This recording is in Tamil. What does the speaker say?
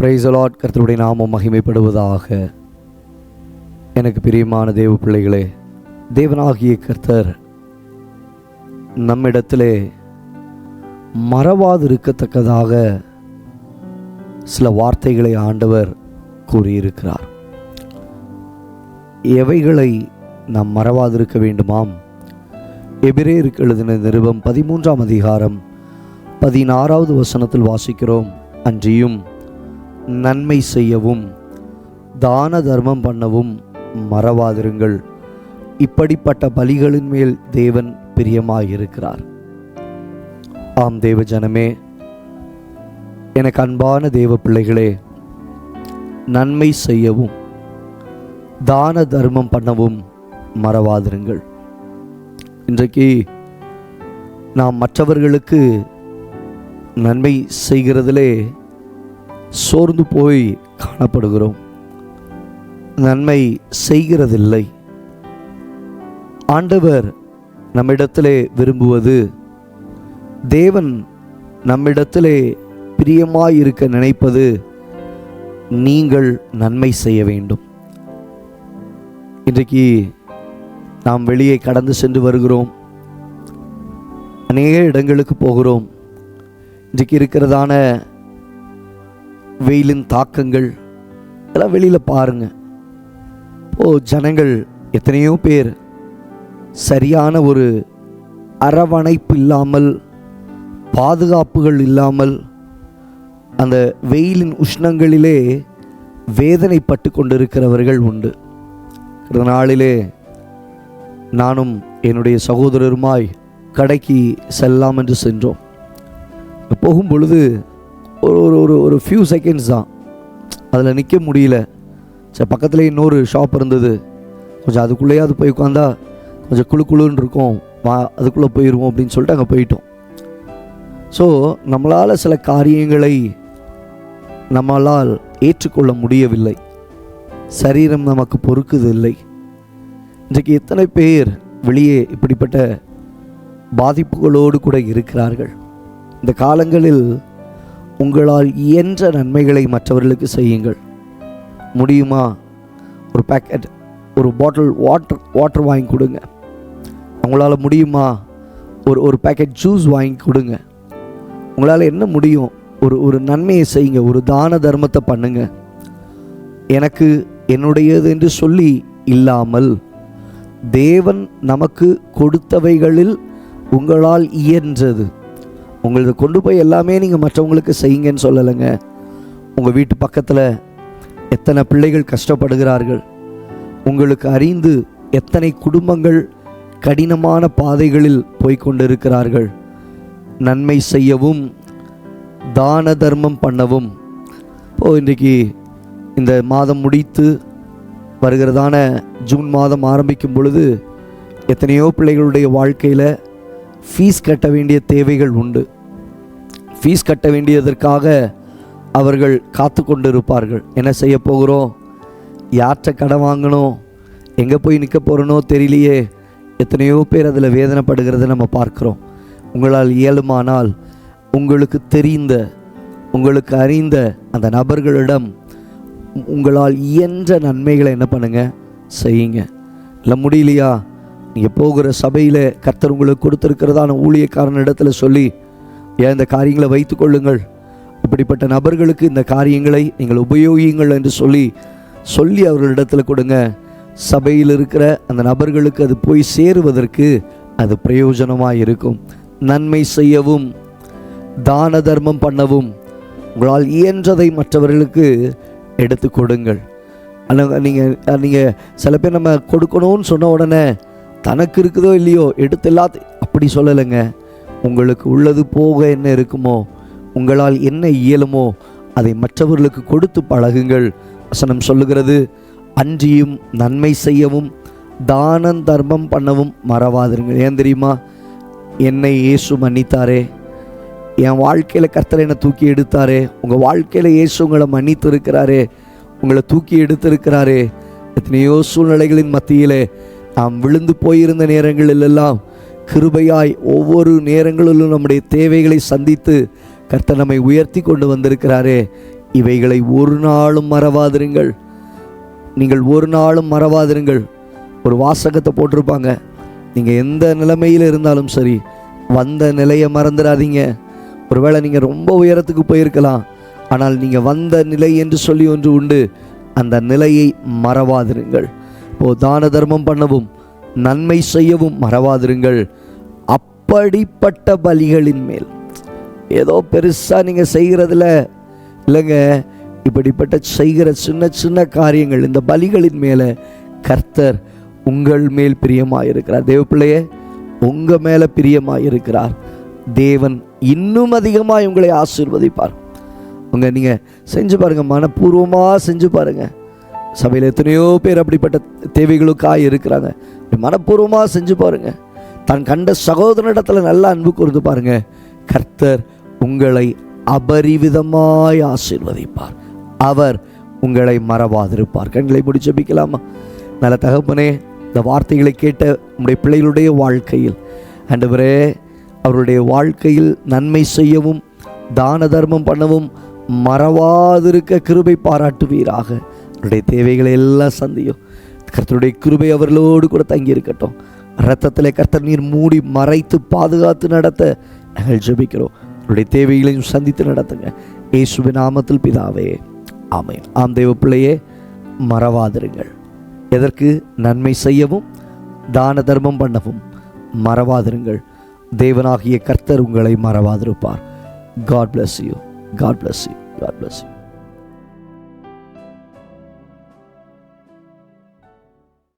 பிரைஸ் லார்ட் கர்த்தருடைய நாமம் மகிமைப்படுவதாக. எனக்கு பிரியமான தேவ பிள்ளைகளே தேவனாகிய கர்த்தர் நம்மிடத்திலே மறவாதிருக்கத்தக்கதாக சில வார்த்தைகளை ஆண்டவர் கூறியிருக்கிறார். எவைகளை நாம் மறவாதிருக்க வேண்டுமாம்? எபிரேருக்கு எழுதின நிருபம் பதிமூன்றாம் அதிகாரம் பதினாறாவது வசனத்தில் வாசிக்கிறோம். அன்றியும் நன்மை செய்யவும் தான தர்மம் பண்ணவும் மறவாதிருங்கள். இப்படிப்பட்ட பலிகளின் மேல் தேவன் பிரியமாயிருக்கிறார். ஆம் தேவ ஜனமே எனக்கு அன்பான தேவ பிள்ளைகளே நன்மை செய்யவும் தான தர்மம் பண்ணவும் மறவாதிருங்கள். இன்றைக்கு நாம் மற்றவர்களுக்கு நன்மை செய்கிறதிலே சோர்ந்து போய் காணப்படுகிறோம். நன்மை செய்கிறதில்லை. ஆண்டவர் நம்மிடத்திலே விரும்புவது தேவன் நம்மிடத்திலே பிரியமாயிருக்க நினைப்பது நீங்கள் நன்மை செய்ய வேண்டும். இன்றைக்கு நாம் வெளியே கடந்து சென்று வருகிறோம். அநேக இடங்களுக்கு போகிறோம். இன்றைக்கு இருக்கிறதான வெயிலின் தாக்கங்கள் எல்லாம் வெளியில் பாருங்க. ஓ ஜனங்கள் எத்தனையோ பேர் சரியான ஒரு அரவணைப்பு இல்லாமல் பாதுகாப்புகள் இல்லாமல் அந்த வெயிலின் உஷ்ணங்களிலே வேதனைப்பட்டு கொண்டிருக்கிறவர்கள் உண்டு. இந்த நாளிலே நானும் என்னுடைய சகோதரருமாய் கடைக்கு செல்லாம் என்று சென்றோம். போகும் பொழுது ஒரு ஒரு ஒரு ஒரு ஃபியூ செகண்ட்ஸ் தான். அதில் நிற்க முடியல. சரி பக்கத்தில் இன்னொரு ஷாப் இருந்தது. கொஞ்சம் அதுக்குள்ளேயாவது போய் உட்காந்தா கொஞ்சம் குழு குழுன்னு இருக்கும். வா அதுக்குள்ளே போயிடுவோம் அப்படின்னு சொல்லிட்டு அங்கே போயிட்டோம். ஸோ நம்மளால் சில காரியங்களை நம்மளால் ஏற்றுக்கொள்ள முடியவில்லை. சரீரம் நமக்கு பொறுக்குது இல்லை இன்றைக்கு எத்தனை பேர் வெளியே இப்படிப்பட்ட பாதிப்புகளோடு கூட இருக்கிறார்கள்? இந்த காலங்களில் உங்களால் இயன்ற நன்மைகளை மற்றவர்களுக்கு செய்யுங்கள். முடியுமா? ஒரு பேக்கெட் ஒரு பாட்டில் வாட்டர் வாட்டர் வாங்கி கொடுங்க. உங்களால் முடியுமா? ஒரு ஒரு பேக்கெட் ஜூஸ் வாங்கி கொடுங்க. உங்களால் என்ன முடியும்? ஒரு ஒரு நன்மையை செய்யுங்க. ஒரு தான தர்மத்தை பண்ணுங்க. எனக்கு என்னுடையது என்று சொல்லி இல்லாமல் தேவன் நமக்கு கொடுத்தவைகளில் உங்களால் இயன்றது. உங்களது கொண்டு போய் எல்லாமே நீங்கள் மற்றவங்களுக்கு செய்யுங்கன்னு சொல்லலைங்க. உங்கள் வீட்டு பக்கத்தில் எத்தனை பிள்ளைகள் கஷ்டப்படுகிறார்கள். உங்களுக்கு அறிந்து எத்தனை குடும்பங்கள் கடினமான பாதைகளில் போய்கொண்டிருக்கிறார்கள் நன்மை செய்யவும் தான தர்மம் பண்ணவும். இப்போது இன்றைக்கு இந்த மாதம் முடித்து வருகிறதான ஜூன் மாதம் ஆரம்பிக்கும் பொழுது எத்தனையோ பிள்ளைகளுடைய வாழ்க்கையில் ஃபீஸ் கட்ட வேண்டிய தேவைகள் உண்டு. ஃபீஸ் கட்ட வேண்டியதற்காக அவர்கள் காத்து கொண்டிருப்பார்கள். என்ன செய்ய போகிறோம்? யார்கிட்ட கடன் வாங்கணும்? எங்கே போய் நிற்க போகிறனோ தெரியலையே. எத்தனையோ பேர் அதில் வேதனைப்படுகிறத நம்ம பார்க்குறோம். உங்களால் இயலுமானால் உங்களுக்கு தெரிந்த உங்களுக்கு அறிந்த அந்த நபர்களிடம் உங்களால் இயன்ற நன்மைகளை என்ன பண்ணுங்கள் செய்யுங்க. இல்லை முடியலையா? நீங்கள் போகிற சபையில் கர்த்தர் உங்களுக்கு கொடுத்துருக்கிறதான ஊழியக்காரன் இடத்துல சொல்லி ஏன் இந்த காரியங்களை வைத்து கொள்ளுங்கள்? இப்படிப்பட்ட நபர்களுக்கு இந்த காரியங்களை நீங்கள் உபயோகியுங்கள் என்று சொல்லி சொல்லி அவர்களிடத்தில் கொடுங்க. சபையில் இருக்கிற அந்த நபர்களுக்கு அது போய் சேருவதற்கு அது பிரயோஜனமாக இருக்கும். நன்மை செய்யவும் தான தர்மம் பண்ணவும் உங்களால் இயன்றதை மற்றவர்களுக்கு எடுத்து கொடுங்கள். ஆனால் நீங்கள் நீங்கள் சில பேர் நம்ம கொடுக்கணும்னு சொன்ன உடனே தனக்கு இருக்குதோ இல்லையோ எடுத்து எல்லாத்தையும் அப்படி சொல்லலைங்க. உங்களுக்கு உள்ளது போக என்ன இருக்குமோ உங்களால் என்ன இயலுமோ அதை மற்றவர்களுக்கு கொடுத்து பழகுங்கள். வசனம் சொல்லுகிறது அன்றியும் நன்மை செய்யவும் தானம் தர்மம் பண்ணவும் மறவாதிருங்கள். ஏன் தெரியுமா? என்னை இயேசு மன்னித்தாரே. என் வாழ்க்கையில் கர்த்தரை என்னை தூக்கி எடுத்தாரே. உங்கள் வாழ்க்கையில் இயேசு உங்களை மன்னித்து இருக்கிறாரே உங்களை தூக்கி எடுத்திருக்கிறாரே. எத்தனையோ சூழ்நிலைகளின் மத்தியிலே நாம் விழுந்து போயிருந்த நேரங்களிலெல்லாம் கிருபையாய் ஒவ்வொரு நேரங்களிலும் நம்முடைய தேவைகளை சந்தித்து கர்த்தர் நம்மை உயர்த்தி கொண்டு வந்திருக்கிறாரே. இவைகளை ஒரு நாளும் மறவாதிருங்கள். நீங்கள் ஒரு நாளும் மறவாதிருங்கள். ஒரு வாசகத்தை போட்டிருப்பாங்க. நீங்கள் எந்த நிலைமையில் இருந்தாலும் சரி வந்த நிலையை மறந்துடாதீங்க. ஒருவேளை நீங்கள் ரொம்ப உயரத்துக்கு போயிருக்கலாம். ஆனால் நீங்கள் வந்த நிலை என்று சொல்லி ஒன்று உண்டு. அந்த நிலையை மறவாதிருங்கள். இப்போ தான தர்மம் பண்ணவும் நன்மை செய்யவும் மறவாதிருங்கள். அப்படிப்பட்ட பலிகளின் மேல். ஏதோ பெருசாக நீங்கள் செய்கிறதுல இல்லைங்க இப்படிப்பட்ட செய்கிற சின்ன சின்ன காரியங்கள் இந்த பலிகளின் மேலே கர்த்தர் உங்கள் மேல் பிரியமாயிருக்கிறார். தேவ பிள்ளையே உங்கள் மேலே பிரியமாயிருக்கிறார். தேவன் இன்னும் அதிகமாக உங்களை ஆசீர்வதிப்பார். உங்கள் நீங்கள் செஞ்சு பாருங்கள் மனப்பூர்வமாக செஞ்சு பாருங்கள் சபையில் எத்தனையோ பேர் அப்படிப்பட்ட தேவைகளுக்காக இருக்கிறாங்க. மனப்பூர்வமாக செஞ்சு பாருங்கள் தான் கண்ட சகோதரனிடத்தில் நல்ல அன்பு கூர்ந்து பாருங்க. கர்த்தர் உங்களை அபரிவிதமாய் ஆசீர்வதிப்பார். அவர் உங்களை மறவாதிருப்பார். கண்களை முடிச்சபிக்கலாமா நல்ல தகப்பனே இந்த வார்த்தைகளை கேட்ட உங்களுடைய பிள்ளைகளுடைய வாழ்க்கையில். ஆண்டவரே அவருடைய வாழ்க்கையில் நன்மை செய்யவும் தான தர்மம் பண்ணவும் மறவாதிருக்க கிருபை பாராட்டுவீராக. அவருடைய தேவைகளை எல்லாம் சந்தியும். கர்த்தருடைய கிருபை அவர்களோடு கூட தங்கி இருக்கட்டும் ரத்தத்தில் கர்த்தர் நீர் மூடி மறைத்து பாதுகாத்து நடத்த நாங்கள் ஜெபிக்கிறோம். அவருடைய தேவைகளையும் சந்தித்து நடத்துங்க. இயேசுவின் நாமத்தில் பிதாவே ஆமென். ஆம் தேவ பிள்ளையே மறவாதிருங்கள். எதற்கு? நன்மை செய்யவும் தான தர்மம் பண்ணவும் மறவாதிருங்கள். தேவனாகிய கர்த்தர் உங்களை மறவாதிருப்பார். God bless you God bless you God bless you